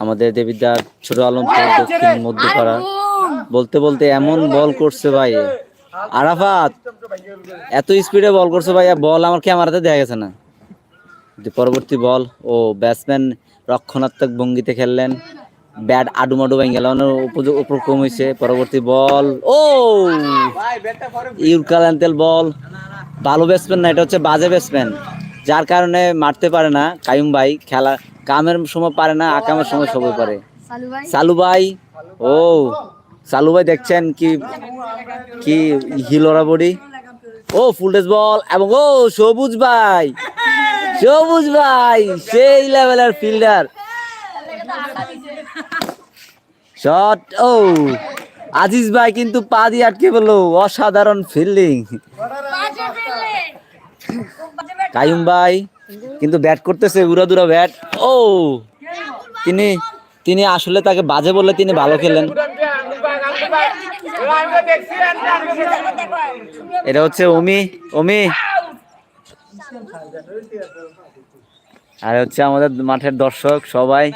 আমাদের দেবিদ্দার ছোট আলমপুর দক্ষিণ মধ্যপাড়া বলতে বলতে এমন বল করছে ভাই। আরাফাত, এত স্পিডে বল করছে ভাই বল আমার ক্যামেরাতে দেখা গেছে না। পরবর্তী বল, ও ব্যাটসম্যান রক্ষণাত্মক ভঙ্গিতে খেললেন। ব্যাট আডুমাডু ভেঙে গেল উপযোগ উপক্রম হয়েছে। পরবর্তী বল, ও! ইউরকালান্তেল বল। ভালো ব্যাটসম্যান না, এটা হচ্ছে বাজে ব্যাটসম্যান যার কারণে মারতে পারে না কায়ুম ভাই খেলা কামের সময় পারে না আকামের সময় সবাই পারে সালু ভাই? ও সালু ভাই দেখছেন কি কি হিলোরা বডি? ও ফুলটেস বল এবং ও সবুজ ভাই সবুজ ভাই সেই লেভেলের ফিল্ডার শট ও আজিজ ভাই কিন্তু পা দিয়ে আটকে পেল অসাধারণ ফিল্ডিং কায়ুম ভাই, কিন্তু ব্যাট করতেছে উড়াদুরা ব্যাট ও, তিনি তিনি আসলে তাকে বাজে বললে তিনি ভালো খেলেন। এটা হচ্ছে অমি অমি আর হচ্ছে আমাদের মাঠের দর্শক সবাই।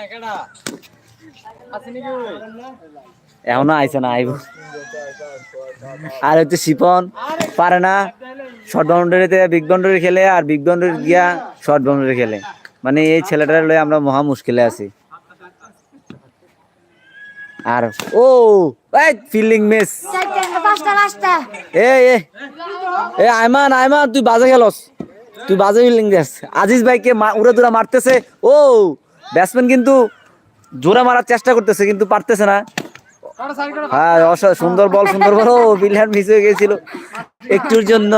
এখনও আইছে না, আইব। আর হচ্ছে শিপন পারে না। শর্ট বাউন্ডারিতে বিগ বাউন্ডারি খেলে আর বিগ বাউন্ডারি গিয়া শর্ট বাউন্ডারি খেলে। মানে এই ছেলেটার লয়ে আমরা মহা মুশকিলে আছি। আর, ও, এই ফিল্ডিং মিস এ আয়মান আয়মান, তুই বাজে গেলস তুই বাজে ফিল্ডিং দেস। আজিজ ভাইকে উড়ে দুরা মারতেছে। ও ব্যাটসম্যান কিন্তু জোরে মারার চেষ্টা করতেছে, কিন্তু পারতেছে না। হ্যাঁ অসা- সুন্দর বল সুন্দর বল। ও বিলিয়ার মিস হয়ে গেছিল একটুর জন্য।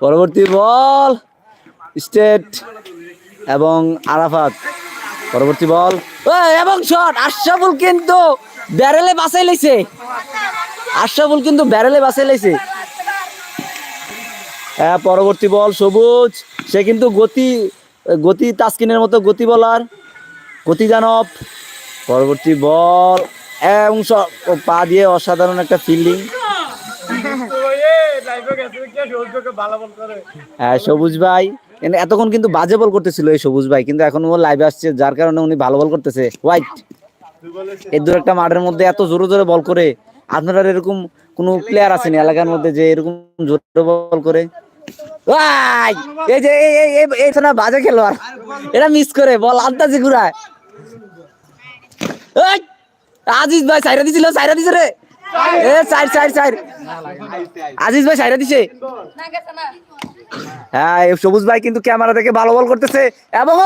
পরবর্তী বল, স্টেট এবং আরাফাত। পরবর্তী বল এবং শট, আশরাফুল কিন্তু ব্যারেলে বাসাই লাইছে আশরাফুল কিন্তু ব্যারেলে বাসাই লাইছে হ্যাঁ পরবর্তী বল সবুজ। সে কিন্তু গতি গতি তাসকিনের মতো গতি বলার। গতি দানব। পরবর্তী বল। এবং পা দিয়ে অসাধারণ একটা ফিল্ডিং হ্যাঁ সবুজ ভাই। এতক্ষণ কিন্তু বাজে বল করতেছিল এই সবুজ ভাই, কিন্তু এখন ও লাইভে আসছে, যার কারণে উনি ভালো বল করতেছে। হোয়াইট এই দূর একটা মাঠের মধ্যে এত জোরে জোরে বল করে, আপনারা এরকম কোনো প্লেয়ার আছেন এলাকার মধ্যে যে এরকম জোরে বল করে। ওয়াই! এই যে, এই এই না বাজে খেলোয়াড়। মিস করে, বল ঘুরায়! আজিজ ভাই সাইরা দিছিল, সাইরা দিছে রে। এ সাইড সাইড সাইড আজিজ ভাই সাইরা দিছে। হ্যাঁ সবুজ ভাই কিন্তু ক্যামেরা থেকে ভালো বল করতেছে। এবং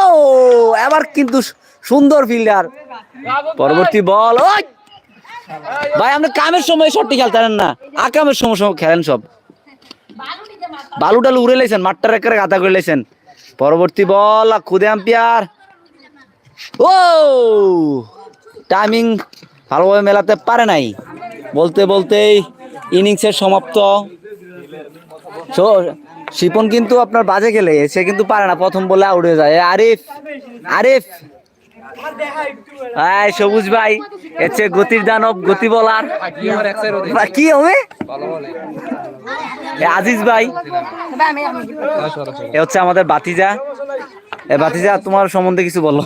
এবার কিন্তু সুন্দর ফিল্ডার পরবর্তী বল ওই! ভাই, আপনি কামের সময় শটটি খেলতে পারেন না। আকামের সময় সময় খেলেন সব। বালু টালু উড়ে লাইছেন, মাঠটার একেবারে গাদা করে লাইছেন। পরবর্তী বল খুদে আম্পিয়ার। ও! টাইমিং ভালোভাবে মেলাতে পারে নাই। বলতে বলতেই ইনিংসের সমাপ্ত। শিপন কিন্তু আপনার বাজে খেলে, সে কিন্তু পারে না, প্রথম বলে আউট হয়ে যায়। আরিফ আরিফ! হ্যাঁ সবুজ ভাই, এসে গতির দানব, গতি বলার। কি হবে? আজিজ ভাই, এ হচ্ছে আমাদের বাতিজা। এ বাতিজা, তোমার সম্বন্ধে কিছু বলো।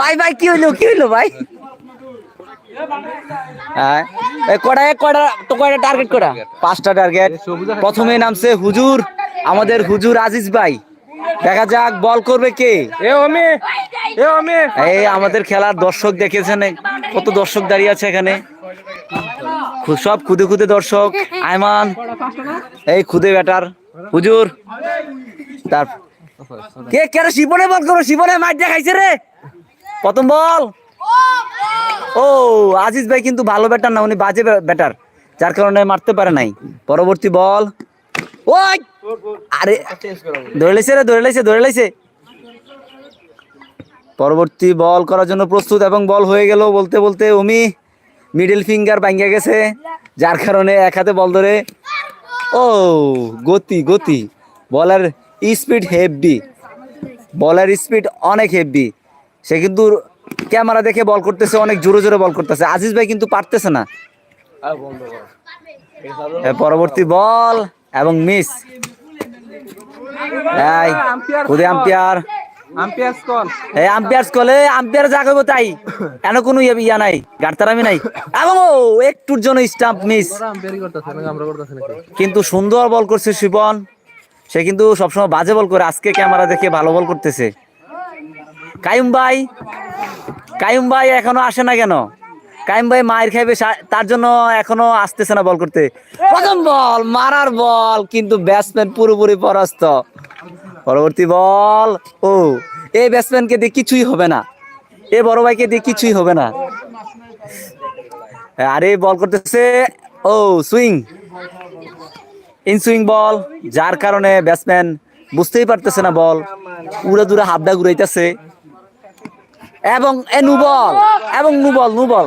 ভাই ভাই, কি হইল কি হইল, ভাই? হ্যাঁ কটা কটা, তো কয়টা টার্গেট করা পাঁচটা টার্গেট প্রথমে নামছে হুজুর, আমাদের হুজুর আজিজ ভাই। দেখা যাক বল করবে কে? এ অমি এ অমি। এই আমাদের খেলার দর্শক দেখেছেন কত দর্শক দাঁড়িয়ে আছে এখানে। সব খুদে খুদে দর্শক। আয়মান এই খুদে ব্যাটার। হুজুর তার কে কে রে শিবনে বল করো শিবনে মাঠ দেখাইছে রে। প্রথম বল। ও আজিজ ভাই কিন্তু ভালো ব্যাটার না উনি বাজে ব্যাটার যার কারণে মারতে পারে নাই। পরবর্তী বল। ওই! আরে ধরে লাইছে রে ধরে লাইছে ধরে লাইছে। পরবর্তী বল করার জন্য প্রস্তুত এবং বল হয়ে গেল বলতে বলতে উমি মিডল ফিঙ্গার ভাঙ্গা গেছে যার কারণে এক হাতে বল ধরে। ও গতি গতি। বলার স্পিড হেভি বলার স্পিড অনেক হেভি সে কিন্তু ক্যামেরা দেখে বল করতেছে অনেক জোরে জোরে বল করতেছে। আজিজ ভাই কিন্তু পারতেছে না। পরবর্তী বল। এবং মিস। এই, খুদে আম্পায়ার। আম্পায়ার কল এই, আম্পায়ার কলে আম্পায়ার যা কইব তাই। এন কোনো ইয়া ইয়া নাই, গাড়তারামি নাই? এবং ও, একটুর জন্য স্টাম্প মিস। কিন্তু সুন্দর বল করছে শিপন সে কিন্তু সবসময় বাজে বল করে, আজকে ক্যামেরা দেখে ভালো বল করতেছে। কাইম ভাই কাইম ভাই এখনও আসে না কেন? কাইম ভাই মায়ের খাইবে তার জন্য এখনও আসতেছে না বল করতে। প্রথম বল, মারার বল, কিন্তু ব্যাটসম্যান পুরোপুরি পরাস্ত। পরবর্তী বল, ও, এই ব্যাটসম্যানকে দিয়ে কিছুই হবে না। এ বড় ভাইকে দিয়ে কিছুই হবে না। আরে, বল করতেছে, ও সুইং ইন সুইং বল যার কারণে ব্যাটসম্যান বুঝতেই পারতেছে না বল। উড়ে দূরে হাবডা ঘুরাইতেছে। এবং, এ নু বল, এবং নু বল নু বল।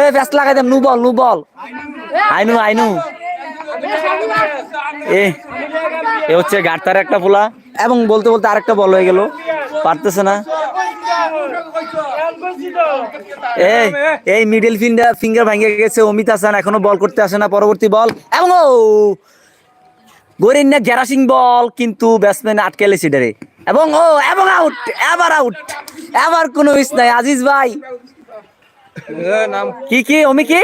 এ ব্যাস লাগাই দেন, নু বল নু বল। আইনু আইনু। এ এ হচ্ছে গাড়তার একটা পোলা, এবং বলতে বলতে আরেকটা বল হয়ে গেল। পারতেছে না। এই এই মিডল ফিঙ্গার ফিঙ্গার ভেঙে গেছে, অমিত হাসান এখনও বল করতে আসে না, পরবর্তী বল। এবং ও, গরিন্না গ্যারাসিং বল, কিন্তু ব্যাটসম্যান আটকে এলেছে ডেরে এবং ও এবং আউট এবার আউট এবার কোনো মিস নাই। আজিজ ভাই। কি কি অমি কি?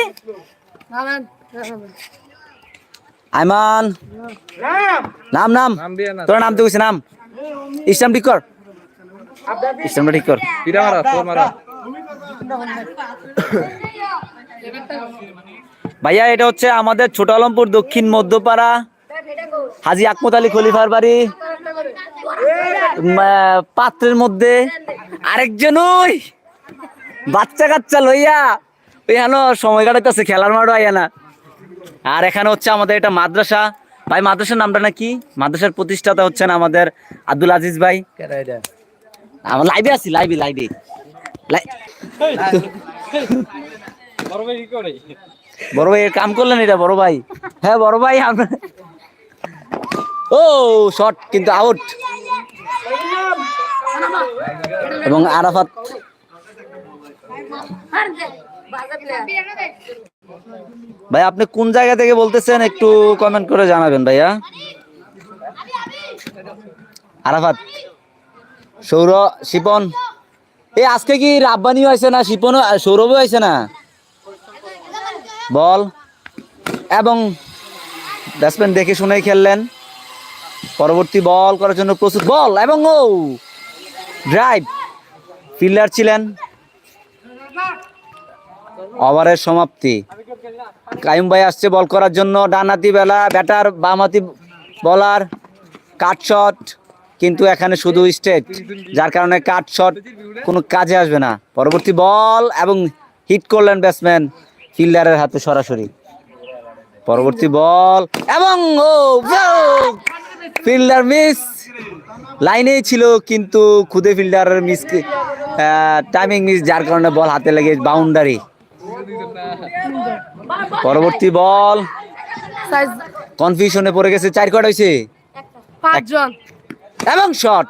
আইমান। নাম নাম। তোর নাম তো নাম। ইসলাম ঠিক কর। ইসলামটা ঠিক কর। ভাইয়া এটা হচ্ছে আমাদের ছোট আলমপুর দক্ষিণ মধ্যপাড়া হাজি আকমত আলী খলিফার বাড়ি। পাত্রের মধ্যে আরেকজন ওই বাচ্চা কাচ্চা লইয়া ওই হেন সময় কাটাইতেছে খেলার মাঠও আইয়া না। আর এখানে হচ্ছে আমাদের এটা মাদ্রাসা। ভাই মাদ্রাসার নামটা নাকি? মাদ্রাসার প্রতিষ্ঠাতা হচ্ছেন আমাদের আব্দুল আজিজ ভাই। আমার লাইভে আছি লাইভে লাইভে বড় ভাই কাম করলেন এটা বড় ভাই। হ্যাঁ বড় ভাই আমরা ও শট কিন্তু আউট এবং আরাফাত ভাই, আপনি কোন জায়গা থেকে বলতেছেন একটু কমেন্ট করে জানাবেন ভাইয়া? আরাফাত সৌর শিপন। এই আজকে কি রাব্বানিও আছে না শিপনও সৌরভও আছে না? বল। এবং ব্যাটসম্যান দেখে শুনেই খেললেন। পরবর্তী বল করার জন্য প্রস্তুত। বল এবং ও। ড্রাইভ ফিল্ডার ছিলেন। ওভারের সমাপ্তি। কাইম ভাই আসছে বল করার জন্য। ডানাতি বেলা ব্যাটার বামাতি বলার কাট শট কিন্তু এখানে শুধু স্টেট যার কারণে কাট শট কোনো কাজে আসবে না। পরবর্তী বল এবং হিট করলেন ব্যাটসম্যান ফিল্ডারের হাতে সরাসরি। পরবর্তী বল এবং ও ফিল্ডার মিস লাইনেই ছিল কিন্তু খুদে ফিল্ডার মিস টাইমিং মিস যার কারণে বল হাতে লেগে বাউন্ডারি পরবর্তী বল কনফিউশনে পড়ে গেছে চার কট হয়েছে। এবং শট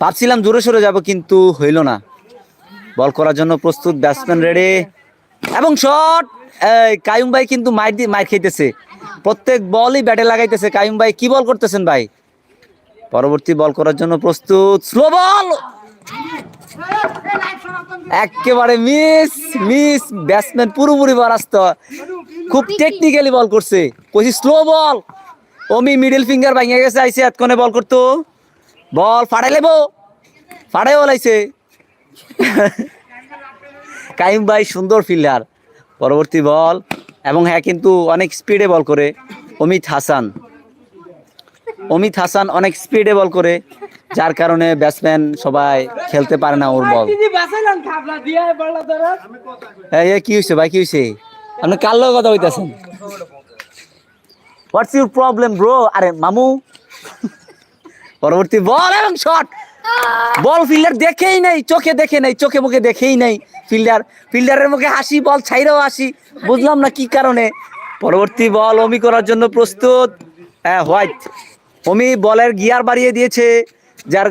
ভাবছিলাম জোরে সরে যাব কিন্তু হইল না। বল করার জন্য প্রস্তুত ব্যাটসম্যান রেডি এবং শট কায়ুম ভাই কিন্তু মাইর দিয়ে মাইর খাইতেছে। প্রত্যেক বলই ব্যাটে লাগাইতেছে। কায়ুম ভাই, কি বল করতেছেন ভাই? পরবর্তী বল করার জন্য প্রস্তুত। Slow ball! একেবারে মিস মিস, ব্যাটসম্যান পুরোপুরি পরাস্ত। খুব টেকনিক্যালি বল করছে। কইছি স্লো বল! ওমি মিডল ফিঙ্গার ভাঙিয়ে গেছে, আইসে এতক্ষণে বল করতো। বল ফাড়াই লেবো। ফাড়াই বলাইছে কাইম ভাই, সুন্দর ফিল্ডার পরবর্তী বল। এবং হ্যাঁ কিন্তু অনেক স্পিডে বল করে অমিত হাসান। অমিত হাসান অনেক স্পিডে বল করে, যার কারণে ব্যাটসম্যান সবাই খেলতে পারে না ওর বল কি হয়েছে ভাই, কি হয়েছে আপনি কার লগে কথা হইতেছেন হোয়াটস ইউর প্রবলেম ব্রো আরে, মামু। পরবর্তী বল এবং শট বল ফিল্ডার দেখেই নাই চোখে দেখে নাই চোখে মুখে দেখেই নাই ফিল্ডার ফিল্ডারের মুখে হাসি বল ছাইরাও হাসি। বুঝলাম না কি কারণে। পরবর্তী বল অমি করার জন্য প্রস্তুত। হ্যাঁ হোয়াইট। অমি বলের গিয়ার বাড়িয়ে দিয়েছে যার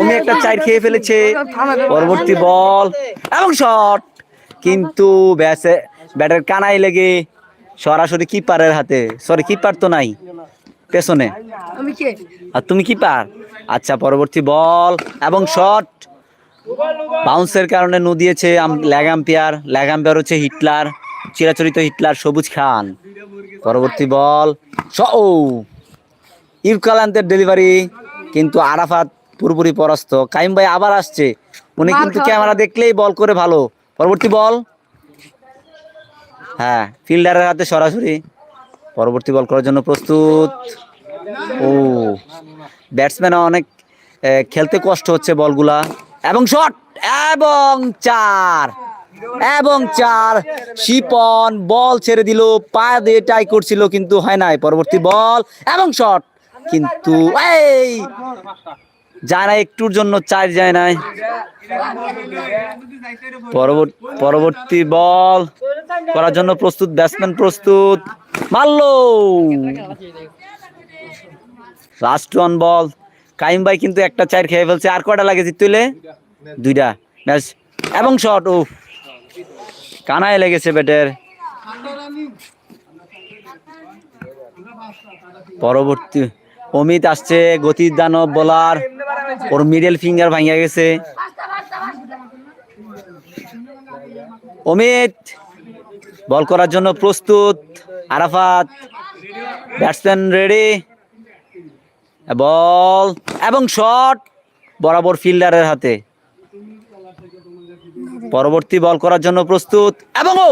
অমি একটা চার খেয়ে ফেলেছে। পরবর্তী বল এবং শট কিন্তু ব্যাসে ব্যাটের কানাই লেগে সরাসরি কিপারের হাতে। সরি কিপার তো নাই। পেছনে। আর তুমি কিপার আচ্ছা পরবর্তী বল এবং শট। বাউন্সের কারণে নু দিয়েছে ল্যাগ আম্পিয়ার। ল্যাগ আম্পিয়ার হচ্ছে হিটলার চিরাচরিত হিটলার সবুজ খান। পরবর্তী বল ও। ইউকালান্তের ডেলিভারি কিন্তু আরাফাত পুরোপুরি পরাস্ত। কাইম ভাই আবার আসছে। উনি কিন্তু ক্যামেরা দেখলেই বল করে ভালো। পরবর্তী বল। হ্যাঁ ফিল্ডারের হাতে সরাসরি। পরবর্তী বল করার জন্য প্রস্তুত। ও ব্যাটসম্যান অনেক খেলতে কষ্ট হচ্ছে বলগুলা। এবং শট এবং চার এবং চার। শিপন বল ছেড়ে দিল পা দিয়ে টাই করছিল, কিন্তু হয় নাই। পরবর্তী বল এবং শট কিন্তু এই যায় না একটুর জন্য চার যায় নাই। পরবর্তী বল করার জন্য প্রস্তুত ব্যাটসম্যান প্রস্তুত। মারলো। লাস্ট ওয়ান বল কাইম ভাই কিন্তু একটা চার খেয়ে ফেলছে। আর কটা লাগে জিতলে দুইটা। ম্যাচ এবং শট ও কানায় লেগেছে ব্যাটের। পরবর্তী অমিত আসছে গতির দানব বলার ওর মিডল ফিঙ্গার ভাঙিয়া গেছে। অমিত বল করার জন্য প্রস্তুত। আরাফাত ব্যাটসম্যান রেডি বল এবং শট বরাবর ফিল্ডারের হাতে। পরবর্তী বল করার জন্য প্রস্তুত। এবং ও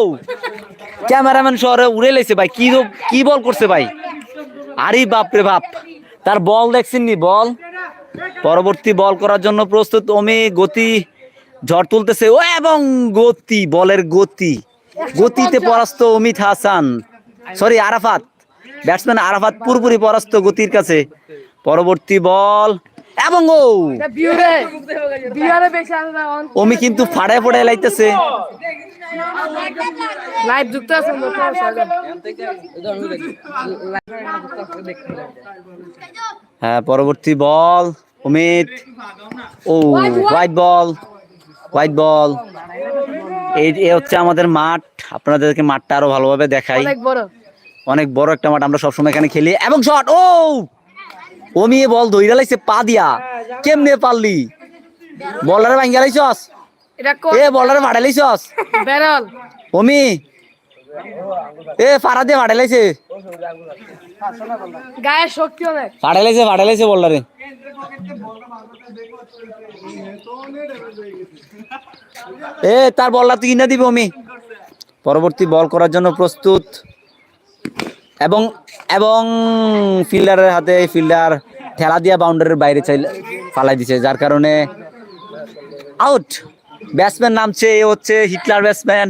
ক্যামেরাম্যান শহরে উড়ে লেছে ভাই। কি কি বল করছে ভাই? আরে বাপ রে বাপ। তার বল দেখছেন নি বল পরবর্তী বল করার জন্য প্রস্তুত। অমি গতি ঝড় তুলতেছে। ও এবং গতি, বলের গতি। গতিতে পরাস্ত অমিত হাসান। সরি আরাফাত। ব্যাটসম্যান আরাফাত পুরোপুরি পরাস্ত গতির কাছে। পরবর্তী বল। এবং ও। অমি কিন্তু ফাড়ায় ফাড়ায় লাইতেছে। লাইভ যুক্ত আছে হ্যাঁ পরবর্তী বল অমিত। ও হোয়াইট বল হোয়াইট বল এই এ হচ্ছে আমাদের মাঠ। আপনাদেরকে মাঠটা আরও ভালোভাবে দেখাই। অনেক বড়। অনেক বড় একটা মাঠ আমরা সবসময় এখানে খেলি। এবং শট ও! অমি এ বল ধইরা লাইছে পা দিয়া। কেমনে পারলি? বলারে ভাঙ্গা লাইছস? এটা এ বলারে ভাড়া লাইছস? বেরল। অমি এ ফাড়া দিয়ে ভাড়া লাইছে। গায়ে শক্তি অনেক ভাড়া লাইছে ভাড়া লাইছে বলারে। এ তার বলটা তুই কিনা দিবি অমি। পরবর্তী বল করার জন্য প্রস্তুত। এবং এবং ফিল্ডারের হাতে ফিল্ডার ঠেলা দিয়া বাউন্ডারির বাইরে চাই ফালাই দিছে, যার কারণে আউট ব্যাটসম্যান নামছে, এ হচ্ছে হিটলার ব্যাটসম্যান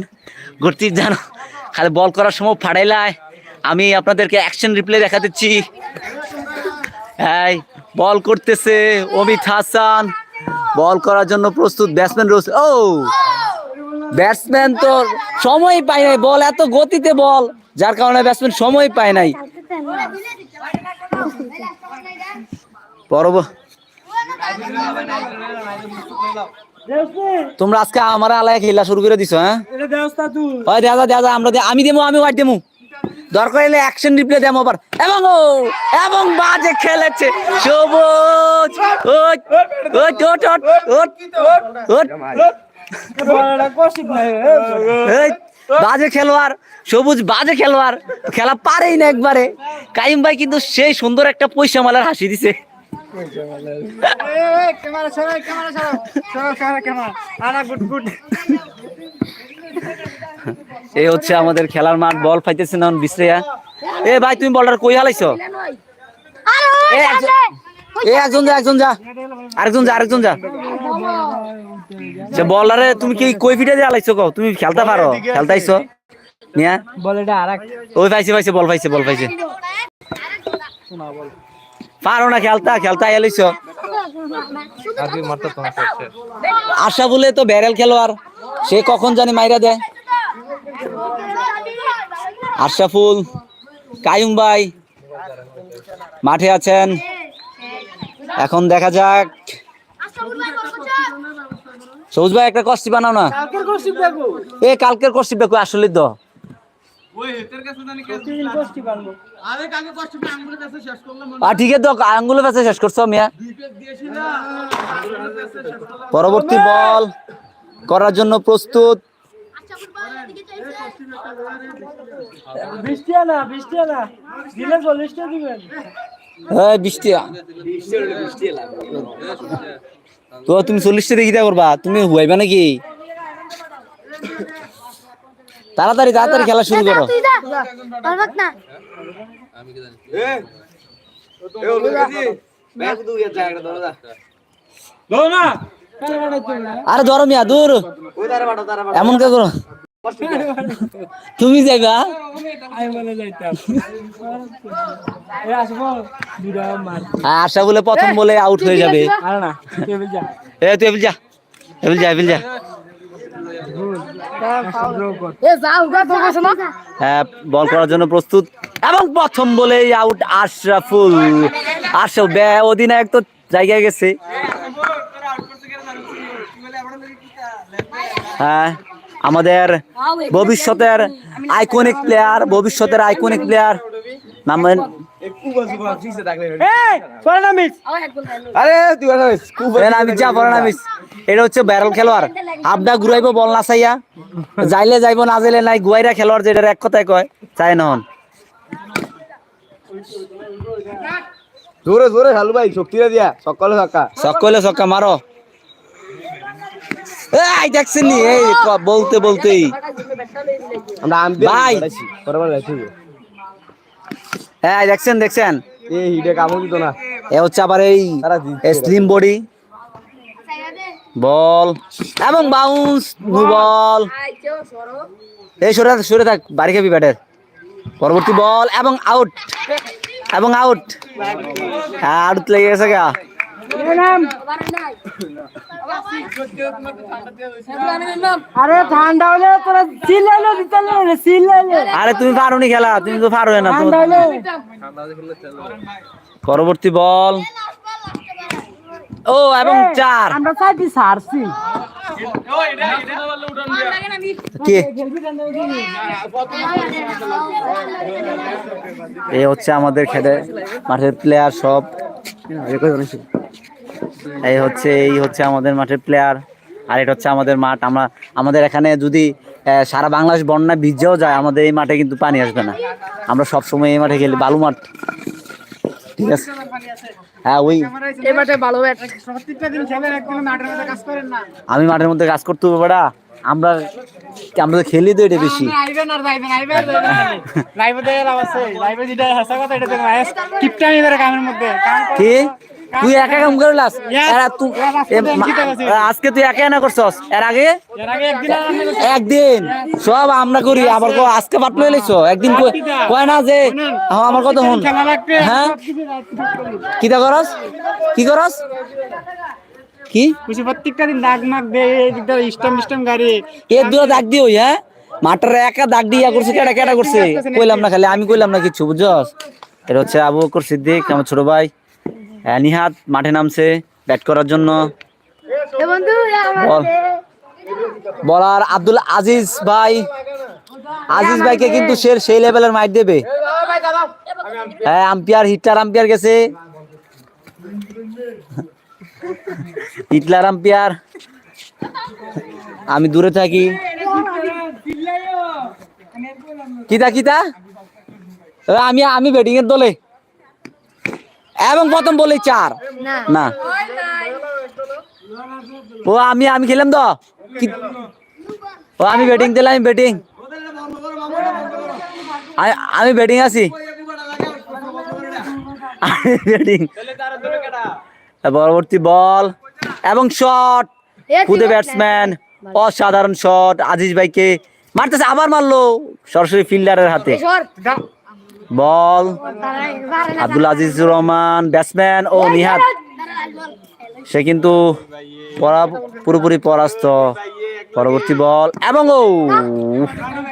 গর্তির জানো, খালি বল করার সময় ফাড়াইলায়। আমি আপনাদেরকে অ্যাকশন রিপ্লে দেখা দিচ্ছি এই বল করতেছে অমিত হাসান। বল করার জন্য প্রস্তুত ব্যাটসম্যান রয়েছে। ও ব্যাটসম্যান তো সময় পায় নাই, বল, এত গতিতে বল। যার কারণে ব্যাটসম্যান সময় পায় নাই। তোমরা আজকে আমার আলায় খেলা শুরু করে দিছো হ্যাঁ? দেখা দেখা আমরা আমি দেবো আমি ওয়াইট দেবো দরকার হলে অ্যাকশন রিপ্লে দেবো আবার। এবং ও, এবং বাজে খেলেছে। সবুজ। ওট ওট ওট ওট ওট। বাজে খেলোয়াড় সবুজ বাজে খেলোয়াড় খেলা পারেই না একবারে। কাইম ভাই কিন্তু সেই সুন্দর একটা পয়সা মালার হাসি দিছে। এই হচ্ছে আমাদের খেলার মাঠ বল পাইতেছে না বিশ্রেয়া এ ভাই তুমি বলটার কই হালাইছো? এ, একজন যা একজন যা। যা যা। সে বলারে তুমি কি তুমি খেলতে পাইছে পাইছে, বল পাইছে বল পাইছে। না, খেলতা আশা বলে তো ব্যারেল খেলোয়াড়, সে কখন জানি মাইরা দেয়। আশরাফুল কায়ুম ভাই, মাঠে আছেন। এখন দেখা যাক। সবুজ ভাই একটা কষ্টি বানাও না। কালকের কষ্ট দেখো এ কালকের কষ্টি দেখো আসলে তো। শেষ করলাম আর ঠিক তো আঙ্গুলের কাছে শেষ করছ মিয়া। পরবর্তী বল করার জন্য প্রস্তুত। বৃষ্টি আনা বৃষ্টি আনা। দিলে চল্লিশটা দিবেন। এই বৃষ্টি। তো তুমি চল্লিশটা দেখি করবা? তুমি হুয়াইবা নাকি? তাড়াতাড়ি তাড়াতাড়ি খেলা শুরু করো। আরে ধরো মিয়া দূর এমন কে করো? তুমি যাইবা? হ্যাঁ, আশা বলে প্রথম বলে আউট হয়ে যাবে। এ তুই যা। এবিল যা এবিল যা। হ্যাঁ বল করার জন্য প্রস্তুত। এবং প্রথম বলে আউট আশরাফুল। আশরাফ বে অধিনায়ক তো জায়গায় গেছে। হ্যাঁ। আমাদের ভবিষ্যতের আইকনিক প্লেয়ার ভবিষ্যতের আইকনিক প্লেয়ার নাম এই পরে না মিস। আরে তুই আমি যা পড়ে নামিস এটা হচ্ছে ব্যারল খেলোয়াড়। আবদা ঘুরাইবো বল না চাইয়া যাইলে যাইবো না যাইলে নাই। গুয়াইরা খেলোয়াড় যেটা এক কথায় কয় চাই নহন জোরে জোরে হালু ভাই শক্তিটা দিয়া। সকালে সকা সকলে মারো। এই দেখছেন নি এই বলতে বলতেই। আমরা আম ভাই। হ্যাঁ দেখছেন দেখছেন? এই হিডে কামও দিত না। এ হচ্ছে আবার এই স্লিম বডি। বল। এবং বাউন্স নো বল এই সরে সরে থাক বাড়ি খাবি ব্যাটের পরবর্তী বল এবং আউট এবং আউট আউট লেগে গেছে গা। আরে ঠান্ডা হলে তোরা চিল্লাইলো চিল্লাইলে আরে তুমি পারো নি খেলা তুমি তো পারো না ঠান্ডা হলে। পরবর্তী বল। ও এবং চার। আমরা চাইছি সারছি কে? এই হচ্ছে আমাদের খেলে মাঠের প্লেয়ার সব। এই হচ্ছে এই হচ্ছে আমাদের মাঠের প্লেয়ার আর এটা হচ্ছে আমাদের মাঠ। আমরা আমাদের এখানে যদি সারা বাংলাদেশ বন্যা ভিজেও যায় আমাদের এই মাঠে কিন্তু পানি আসবে না। আমরা সব সময় এই মাঠে খেলি বালু মাঠ। ঠিক আছে? হ্যাঁ ওই ভালো আমি মাঠের মধ্যে কাজ করতে হবে বেড়া আমরা আমরা তো খেলি তো এটা বেশি। কি? তুই একা কাম করলাস এরা তুই আজকে তুই একা না করছস? এর আগে? এর আগে একদিন সব আমরা করি আবার কো আজকে পাটলো এলিছো একদিন কয় না যে আমার কথা শুন। হ্যাঁ। কিটা করস? কি করস? কি? প্রত্যেকটা দিন দাগ মাগ দে এদিকটা স্টম স্টম গাড়ি। এর দুটো দাগ দিও হ্যাঁ? মাটার একা দাগ দিয়া করছে কেডা কেডা করছে? কইলাম না খালি আমি কইলাম না কিছু বুঝছস? এটা হচ্ছে আবু বকর সিদ্দিক আমার ছোট ভাই। নিহাত মাঠে নামছে ব্যাট করার জন্য। বলার আব্দুল আজিজ ভাই। আজিজ ভাইকে কিন্তু সে সেই লেভেলের মাইট দেবে। হ্যাঁ আম্পিয়ার হিটলার আম্পিয়ার গেছে। Hitler umpire. আমি দূরে থাকি। কিতা কিতা? আমি আমি ব্যাটিং এর দলে। এবং প্রথম বলি চার। না। না। ও আমি আমি খেলাম তো। ও আমি ব্যাটিং দিলাম আমি ব্যাটিং আমি ব্যাটিং আছি। ব্যাটিং পরবর্তী বল এবং শট খুদে ব্যাটসম্যান অসাধারণ শট আজিজ ভাইকে মারতেছে আবার মারলো সরাসরি ফিল্ডারের হাতে। বল। আব্দুল আজিজুর রহমান ব্যাটসম্যান ও নিহাত। সে কিন্তু পরা- পুরোপুরি পরাস্ত। পরবর্তী বল এবং ও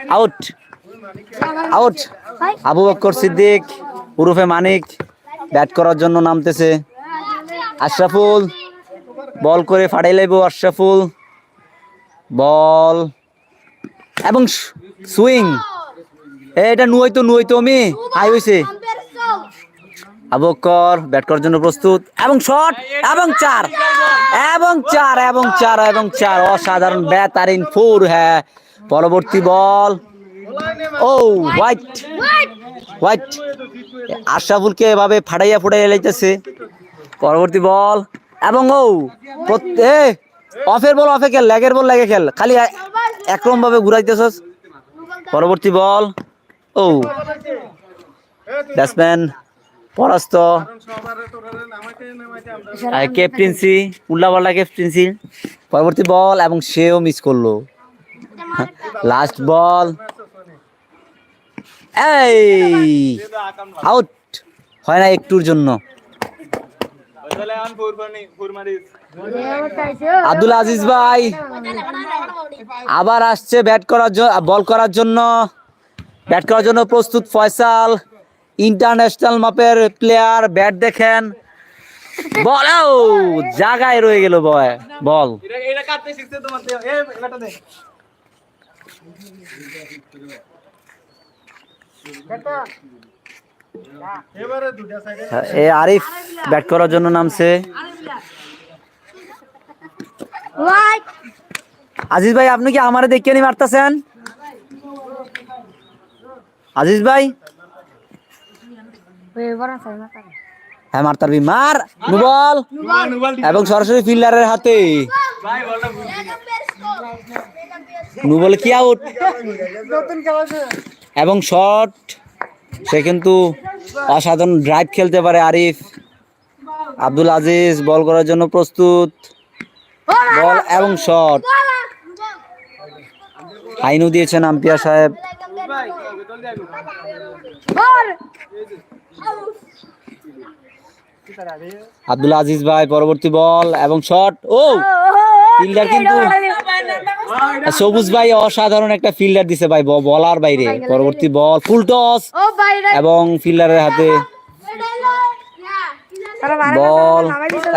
আউট আউট আবু বক্কর সিদ্দিক, উরুফে মানিক। ব্যাট করার জন্য নামতেছে আশরাফুল। বল করে ফাটাই লাইব আশরাফুল। বল। এবং সুইং এটা নুই তো নুই তো আমি হাই হয়েছে আবকর ব্যাট করার জন্য প্রস্তুত। এবং শট, এবং চার। এবং চার এবং চার এবং চার। অসাধারণ ব্যাটারিং ফোর হ্যাঁ। পরবর্তী বল। ও, হোয়াইট। হোয়াইট। আশরাফুলকে এভাবে ফাটাইয়া ফুটাইয়া লাইতেছে। পরবর্তী বল। এবং ও এ, অফের বল, অফে খেল লেগের বল লেগে খেল। খালি এ- একরকম ভাবে ঘুরাইতেছস। পরবর্তী বল। ও। ব্যাটসম্যান পরাস্ত। ক্যাপ্টেন্সি উল্লা পাল্লা ক্যাপ্টেন্সি পরবর্তী বল এবং সেও মিস করল। লাস্ট বল এই আউট হয় না একটুর জন্য। আব্দুল আজিজ ভাই আবার আসছে ব্যাট করার জন্য বল করার জন্য। ব্যাট করার জন্য প্রস্তুত ফয়সাল ইন্টারন্যাশনাল মাপের প্লেয়ার ব্যাট দেখেন। বল জায়গায় রয়ে গেল বয় বল। এ আরিফ ব্যাট করার জন্য নামছে। আজিজ ভাই আপনি কি আমারে দেখে নি মারতেছেন? আজিজ ভাই? হ্যাঁ মার তারবি মার নুবল। এবং সরাসরি ফিল্ডারের হাতে। নুবল কি আউট এবং শট সে কিন্তু অসাধারণ ড্রাইভ খেলতে পারে আরিফ। আব্দুল আজিজ বল করার জন্য প্রস্তুত। বল এবং শট আইনও দিয়েছেন আম্পিয়া সাহেব। আব্দুল আজিজ ভাই পরবর্তী বল এবং শট ও ফিল্ডার কিন্তু সবুজ ভাই অসাধারণ একটা ফিল্ডার দিছে ভাই বলার বাইরে পরবর্তী বল ফুল টস এবং ফিল্ডারের হাতে বল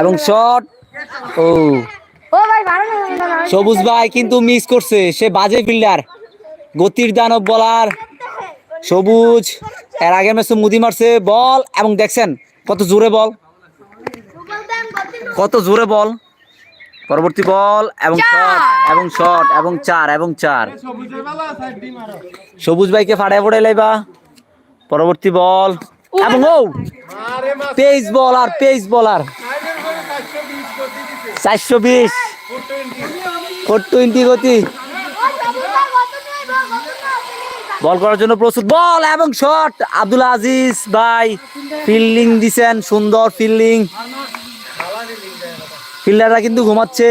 এবং শট ও সবুজ ভাই কিন্তু মিস করছে সে বাজে ফিল্ডার গতির দানব বলার সবুজ। এর আগে ম্যাচে মুদি মারছে বল। এবং দেখছেন কত জোরে বল। কত জোরে বল। পরবর্তী বল এবং শট এবং শট এবং চার এবং চার। সবুজ ভাইকে ফাড়ায় পড়ে লাইবা পরবর্তী বল। এবং ও! পেস বল আর পেস বলার। চারশো বিশ। ফোর টোয়েন্টি গতি। বল করার জন্য প্রস্তুত। বল এবং শট। আব্দুল আজিজ ভাই ফিল্ডিং দিছেন সুন্দর ফিল্ডিং। ফিল্ডাররা কিন্তু ঘুমাচ্ছে।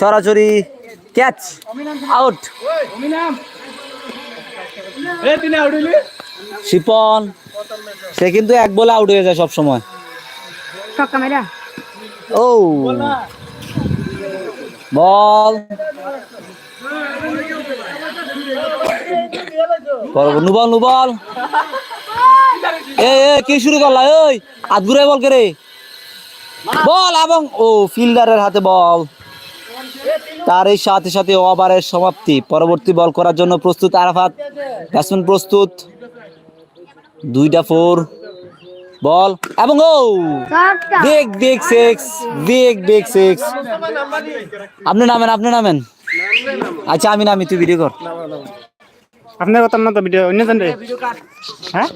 সরাসরি ক্যাচ। আউট। শিপন সে কিন্তু এক বলে আউট হয়ে যায় সব সময় ও। বল। বল, নুবল নুবল। এ কি শুরু করলা? ওই হাত ঘুরে বল করে। বল এবং ও ফিল্ডারের হাতে বল। তার এই সাথে সাথে ওভারের সমাপ্তি। পরবর্তী বল করার জন্য প্রস্তুত আরাফাত। ব্যাটসম্যান প্রস্তুত। দুইটা ফোর। বল এবং ও big big six big big six. আপনি নামেন আপনি নামেন। আচ্ছা আমি নামি তুই ভিডিও কর। আপনার কথা না তো ভিডিও অন্য জন রে। হ্যাঁ?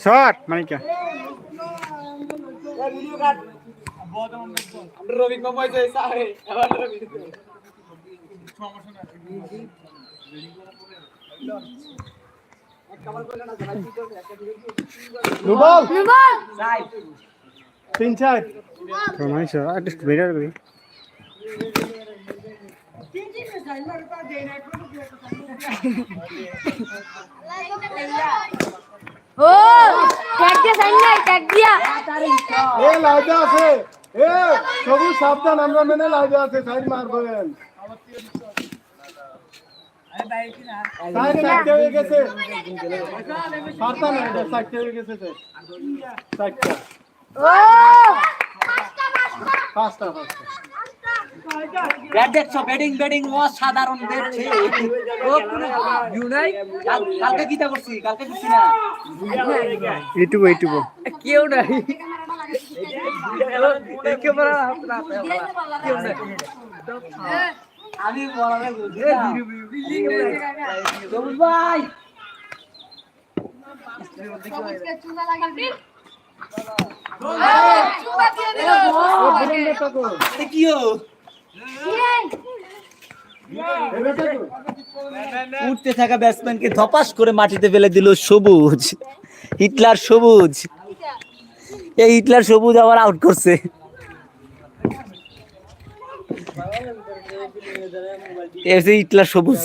শর্ট মানে কি তিন চার। ভিডিও ও ট্যাগ দিয়া সাইন নাই ট্যাগ দিয়া? এ লাইজা আছে। এ সবুজ সাবধান আমরা মেনে লাইজা আছে সাইড মারবেন পাঁচটা পাঁচটা। ব্যাট দেখছ ব্যাটিং ব্যাটিং অসাধারণ দেখছে ও পুরো ইউনাই কালকে কিটা করছি কালকে করছি না। ইউটিউব ইউটিউব কেউ নাই। আমি বলারে ভাই। এ কিও উঠতে থাকা ব্যাটসম্যানকে ধপাস করে মাটিতে ফেলে দিল সবুজ। হিটলার সবুজ। এই হিটলার সবুজ আবার আউট করছে। যে হিটলার সবুজ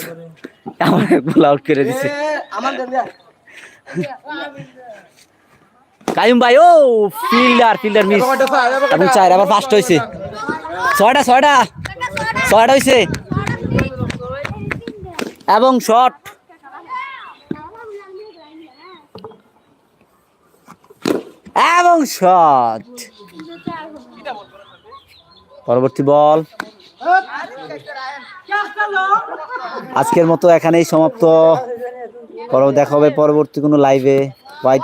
আমার বল আউট করে দিছে। কাইম ভাই, ও ফিল্ডার ফিল্ডার মিস এবং চার, আবার ফার্স্ট হয়েছে ছয়টা ছয়টা। ছয়টা হয়েছে এবং শট এবং শট পরবর্তী বল। আজকের মতো এখানেই সমাপ্ত। দেখা হবে পরবর্তী কোনো লাইভে হোয়াইট